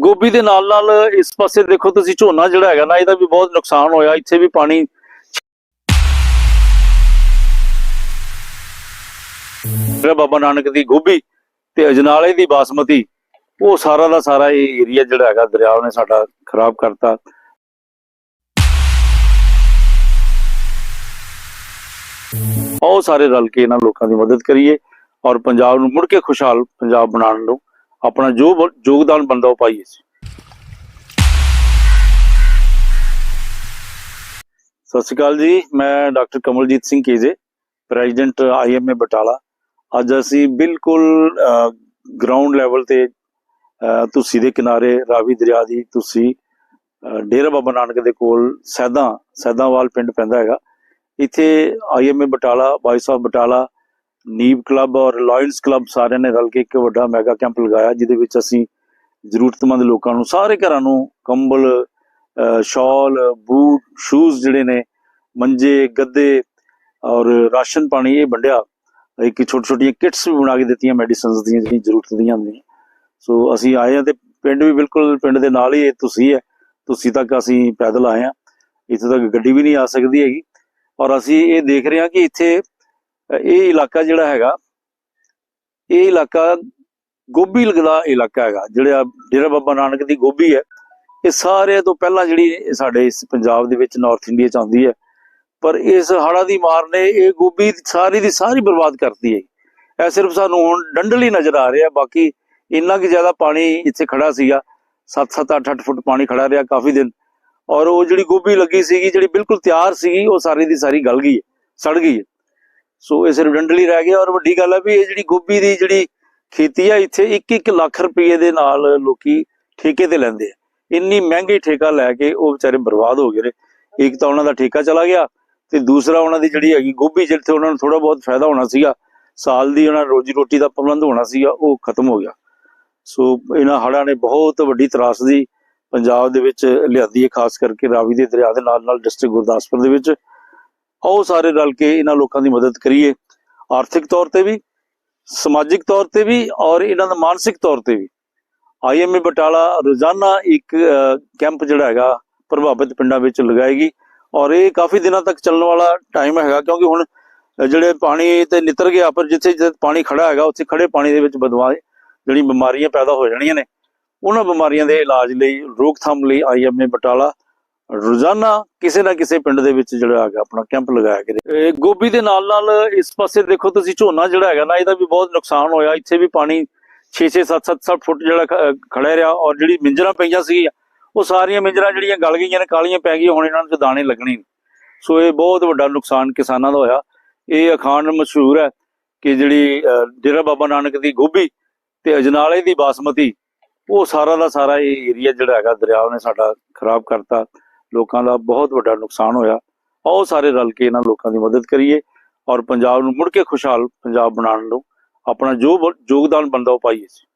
ਗੋਭੀ ਦੇ ਨਾਲ ਨਾਲ ਇਸ ਪਾਸੇ ਦੇਖੋ ਤੁਸੀਂ ਝੋਨਾ ਜਿਹੜਾ ਹੈਗਾ ਨਾ, ਇਹਦਾ ਵੀ ਬਹੁਤ ਨੁਕਸਾਨ ਹੋਇਆ, ਇੱਥੇ ਵੀ ਪਾਣੀ ਜਿਹੜਾ ਬਾਬਾ ਨਾਨਕ ਦੀ ਗੋਭੀ ਤੇ ਅਜਨਾਲੇ ਦੀ ਬਾਸਮਤੀ, ਉਹ ਸਾਰਾ ਦਾ ਸਾਰਾ ਇਹ ਏਰੀਆ ਜਿਹੜਾ ਹੈਗਾ, ਦਰਿਆ ਨੇ ਸਾਡਾ ਖਰਾਬ ਕਰਤਾ। ਆਓ ਸਾਰੇ ਰਲ ਕੇ ਇਹਨਾਂ ਲੋਕਾਂ ਦੀ ਮਦਦ ਕਰੀਏ ਔਰ ਪੰਜਾਬ ਨੂੰ ਮੁੜ ਕੇ ਖੁਸ਼ਹਾਲ ਪੰਜਾਬ ਬਣਾਉਣ ਨੂੰ ਆਪਣਾ ਜੋ ਬ- ਯੋਗਦਾਨ ਬਣਦਾ ਉਹ ਪਾਈਏ ਜੀ ਸਤਿ ਸ਼੍ਰੀ ਅਕਾਲ ਜੀ ਮੈਂ doctor Kamaljit Singh KJ president IMA Batala. ਅੱਜ ਅਸੀਂ ਬਿਲਕੁਲ ਗਰਾਊਂਡ ਲੈਵਲ ਤੇ ਅਹ, ਤੁਸੀਂ ਦੇ ਕਿਨਾਰੇ ਰਾਵੀ ਦਰਿਆ ਦੀ ਤੁਸੀਂ ਡੇਰਾ ਬਾਬਾ ਨਾਨਕ ਦੇ ਕੋਲ ਸੈਦਾ ਸੈਦਾਵਾਲ ਪਿੰਡ ਪੈਂਦਾ ਹੈਗਾ। ਇੱਥੇ IMA Batala voice of Batala ਨੀਬ club ਔਰ ਲਾਇਨਸ ਕਲੱਬ ਸਾਰਿਆਂ ਨੇ ਰਲ ਕੇ ਇੱਕ ਵੱਡਾ ਮੈਗਾ ਕੈਂਪ ਲਗਾਇਆ, ਜਿਹਦੇ ਵਿੱਚ ਅਸੀਂ ਜ਼ਰੂਰਤਮੰਦ ਲੋਕਾਂ ਨੂੰ, ਸਾਰੇ ਘਰਾਂ ਨੂੰ ਕੰਬਲ ਸ਼ਾਲ, ਬੂਟ ਸ਼ੂਜ਼ ਜਿਹੜੇ ਨੇ, ਮੰਜੇ, ਗੱਦੇ ਔਰ ਰਾਸ਼ਨ ਪਾਣੀ ਇਹ ਵੰਡਿਆ। ਇੱਕ ਛੋਟੀ ਛੋਟੀਆਂ ਕਿਟਸ ਵੀ ਬਣਾ ਕੇ ਦਿੱਤੀਆਂ ਮੈਡੀਸਿਨਸ ਦੀਆਂ ਜਿਹੜੀਆਂ ਜ਼ਰੂਰਤ ਦੀਆਂ ਹੁੰਦੀਆਂ। ਸੋ ਅਸੀਂ ਆਏ ਹਾਂ ਤੇ ਪਿੰਡ ਵੀ ਬਿਲਕੁਲ ਪਿੰਡ ਦੇ ਨਾਲ ਹੀ ਤੁਸੀਂ ਹੈ, ਤੁਸੀਂ ਤੱਕ ਅਸੀਂ ਪੈਦਲ ਆਏ ਹਾਂ। ਇੱਥੇ ਤੱਕ ਗੱਡੀ ਵੀ ਨਹੀਂ ਆ ਸਕਦੀ ਹੈਗੀ। ਔਰ ਅਸੀਂ ਇਹ ਦੇਖ ਰਹੇ ਹਾਂ ਕਿ ਇੱਥੇ ਇਹ ਇਲਾਕਾ ਜਿਹੜਾ ਹੈਗਾ, ਇਹ ਇਲਾਕਾ ਗੋਭੀ ਲਗਦਾ ਇਲਾਕਾ ਹੈਗਾ, ਜਿਹੜਾ ਡੇਰਾ ਬਾਬਾ ਨਾਨਕ ਦੀ ਗੋਭੀ ਹੈ। ਇਹ ਸਾਰੇ ਤੋਂ ਪਹਿਲਾਂ ਜਿਹੜੀ ਸਾਡੇ ਇਸ ਪੰਜਾਬ ਦੇ ਵਿੱਚ ਨਾਰਥ ਇੰਡੀਆ ਚ ਆਉਂਦੀ ਹੈ। ਪਰ ਇਸ ਹੜ੍ਹਾਂ ਦੀ ਮਾਰ ਨੇ ਇਹ ਗੋਭੀ ਸਾਰੀ ਦੀ ਸਾਰੀ ਬਰਬਾਦ ਕਰਤੀ ਹੈ। ਇਹ ਸਿਰਫ ਸਾਨੂੰ ਹੁਣ ਡੰਡਲ ਹੀ ਨਜ਼ਰ ਆ ਰਿਹਾ, ਬਾਕੀ ਇੰਨਾ ਕਿ ਜ਼ਿਆਦਾ ਪਾਣੀ ਇੱਥੇ ਖੜਾ ਸੀਗਾ। 7-7 8-8 ਫੁੱਟ ਪਾਣੀ ਖੜਾ ਰਿਹਾ ਕਾਫੀ ਦਿਨ। ਔਰ ਉਹ ਜਿਹੜੀ ਗੋਭੀ ਲੱਗੀ ਸੀਗੀ, ਜਿਹੜੀ ਬਿਲਕੁਲ ਤਿਆਰ ਸੀਗੀ, ਉਹ ਸਾਰੀ ਦੀ ਸਾਰੀ ਗਲ ਗਈ ਸੜ ਗਈ ਹੈ। ਸੋ ਇਹ ਸਿਰਫ ਰਹਿ ਗਿਆ ਔਰ ਵੱਡੀ ਗੱਲ ਹੈ ਵੀ ਇਹ ਜਿਹੜੀ ਗੋਭੀ ਦੀ ਜਿਹੜੀ ਖੇਤੀ ਆ, ਇੱਥੇ 1-1 ਲੱਖ ਰੁਪਏ ਦੇ ਨਾਲ ਲੋਕੀ ਠੇਕੇ ਤੇ ਲੈਂਦੇ ਆ। ਇੰਨੀ ਮਹਿੰਗੀ ਠੇਕਾ ਲੈ ਕੇ ਉਹ ਵਿਚਾਰੇ ਬਰਬਾਦ ਹੋ ਗਏ ਨੇ। ਇੱਕ ਤਾਂ ਉਹਨਾਂ ਦਾ ਠੇਕਾ ਚਲਾ ਗਿਆ ਤੇ ਦੂਸਰਾ ਉਹਨਾਂ ਦੀ ਜਿਹੜੀ ਹੈਗੀ ਗੋਭੀ, ਜਿੱਥੇ ਉਹਨਾਂ ਨੂੰ ਥੋੜਾ ਬਹੁਤ ਫਾਇਦਾ ਹੋਣਾ ਸੀਗਾ, ਸਾਲ ਦੀ ਉਹਨਾਂ ਰੋਜੀ ਰੋਟੀ ਦਾ ਪ੍ਰਬੰਧ ਹੋਣਾ ਸੀਗਾ, ਉਹ ਖਤਮ ਹੋ ਗਿਆ। ਸੋ ਇਹਨਾਂ ਹੜਾਂ ਨੇ ਬਹੁਤ ਵੱਡੀ ਤਰਾਸਦੀ ਪੰਜਾਬ ਦੇ ਵਿੱਚ ਲਿਆਂਦੀ ਹੈ, ਖਾਸ ਕਰਕੇ ਰਾਵੀ ਦੇ ਦਰਿਆ ਦੇ ਨਾਲ ਨਾਲ ਡਿਸਟ੍ਰਿਕਟ ਗੁਰਦਾਸਪੁਰ ਦੇ ਵਿੱਚ। ਆਓ ਸਾਰੇ ਰਲ ਕੇ ਇਹਨਾਂ ਲੋਕਾਂ ਦੀ ਮਦਦ ਕਰੀਏ, ਆਰਥਿਕ ਤੌਰ ਤੇ ਵੀ, ਸਮਾਜਿਕ ਤੌਰ ਤੇ ਵੀ ਔਰ ਇਹਨਾਂ ਦਾ ਮਾਨਸਿਕ ਤੌਰ ਤੇ ਵੀ। ਆਈਐਮਏ ਬਟਾਲਾ ਰੋਜ਼ਾਨਾ ਇੱਕ ਕੈਂਪ ਜਿਹੜਾ ਹੈਗਾ ਪ੍ਰਭਾਵਿਤ ਪਿੰਡਾਂ ਵਿੱਚ ਲਗਾਏਗੀ ਔਰ ਇਹ ਕਾਫੀ ਦਿਨਾਂ ਤੱਕ ਚੱਲਣ ਵਾਲਾ ਟਾਈਮ ਹੈਗਾ ਕਿਉਂਕਿ ਹੁਣ ਜਿਹੜੇ ਪਾਣੀ ਤੇ ਨਿਤਰ ਗਿਆ, ਪਰ ਜਿੱਥੇ ਜਿੱਥੇ ਪਾਣੀ ਖੜਾ ਹੈਗਾ, ਉੱਥੇ ਖੜੇ ਪਾਣੀ ਦੇ ਵਿੱਚ ਬਦਵਾ ਜਿਹੜੀ ਬਿਮਾਰੀਆਂ ਪੈਦਾ ਹੋ ਜਾਣੀਆਂ ਨੇ, ਉਹਨਾਂ ਬਿਮਾਰੀਆਂ ਦੇ ਇਲਾਜ ਲਈ, ਰੋਕਥਾਮ ਲਈ ਆਈਐਮਏ ਬਟਾਲਾ ਰੋਜ਼ਾਨਾ ਕਿਸੇ ਨਾ ਕਿਸੇ ਪਿੰਡ ਦੇ ਵਿੱਚ ਜਿਹੜਾ ਹੈਗਾ ਆਪਣਾ ਕੈਂਪ ਲਗਾਇਆ ਕਰੇ ਗੋਭੀ ਦੇ ਨਾਲ ਨਾਲ ਇਸ ਪਾਸੇ ਦੇਖੋ ਤੁਸੀਂ ਝੋਨਾ ਜਿਹੜਾ ਹੈਗਾ ਨਾ, ਇਹਦਾ ਵੀ ਬਹੁਤ ਨੁਕਸਾਨ ਹੋਇਆ। ਇੱਥੇ ਵੀ ਪਾਣੀ 6-6 7-7 ਫੁੱਟ ਜਿਹੜਾ ਖੜਿਆ ਰਿਹਾ ਔਰ ਜਿਹੜੀ ਮਿੰਜਰਾਂ ਪਈਆਂ ਸੀ ਉਹ ਸਾਰੀਆਂ ਮਿੰਜਰਾਂ ਜਿਹੜੀਆਂ ਗਲ ਗਈਆਂ ਨੇ, ਕਾਲੀਆਂ ਪੈ ਗਈਆਂ, ਹੁਣ ਇਹਨਾਂ ਨੂੰ ਦਾਣੇ ਲੱਗਣੇ ਨੇ। ਸੋ ਇਹ ਬਹੁਤ ਵੱਡਾ ਨੁਕਸਾਨ ਕਿਸਾਨਾਂ ਦਾ ਹੋਇਆ। ਇਹ ਅਖਾਣ ਮਸ਼ਹੂਰ ਹੈ ਕਿ ਜਿਹੜੀ ਡੇਰਾ ਬਾਬਾ ਨਾਨਕ ਦੀ ਗੋਭੀ ਤੇ ਅਜਨਾਲੇ ਦੀ ਬਾਸਮਤੀ, ਉਹ ਸਾਰਾ ਦਾ ਸਾਰਾ ਇਹ ਏਰੀਆ ਜਿਹੜਾ ਹੈਗਾ, ਦਰਿਆ ਨੇ ਸਾਡਾ ਖਰਾਬ ਕਰਤਾ। ਲੋਕਾਂ ਦਾ ਬਹੁਤ ਵੱਡਾ ਨੁਕਸਾਨ ਹੋਇਆ। ਆਓ ਸਾਰੇ ਰਲ ਕੇ ਇਹਨਾਂ ਲੋਕਾਂ ਦੀ ਮਦਦ ਕਰੀਏ ਔਰ ਪੰਜਾਬ ਨੂੰ ਮੁੜ ਕੇ ਖੁਸ਼ਹਾਲ ਪੰਜਾਬ ਬਣਾਉਣ ਨੂੰ ਆਪਣਾ ਜੋ ਬ- ਯੋਗਦਾਨ ਬੰਦਾ ਉਹ ਪਾਈਏ ਜੀ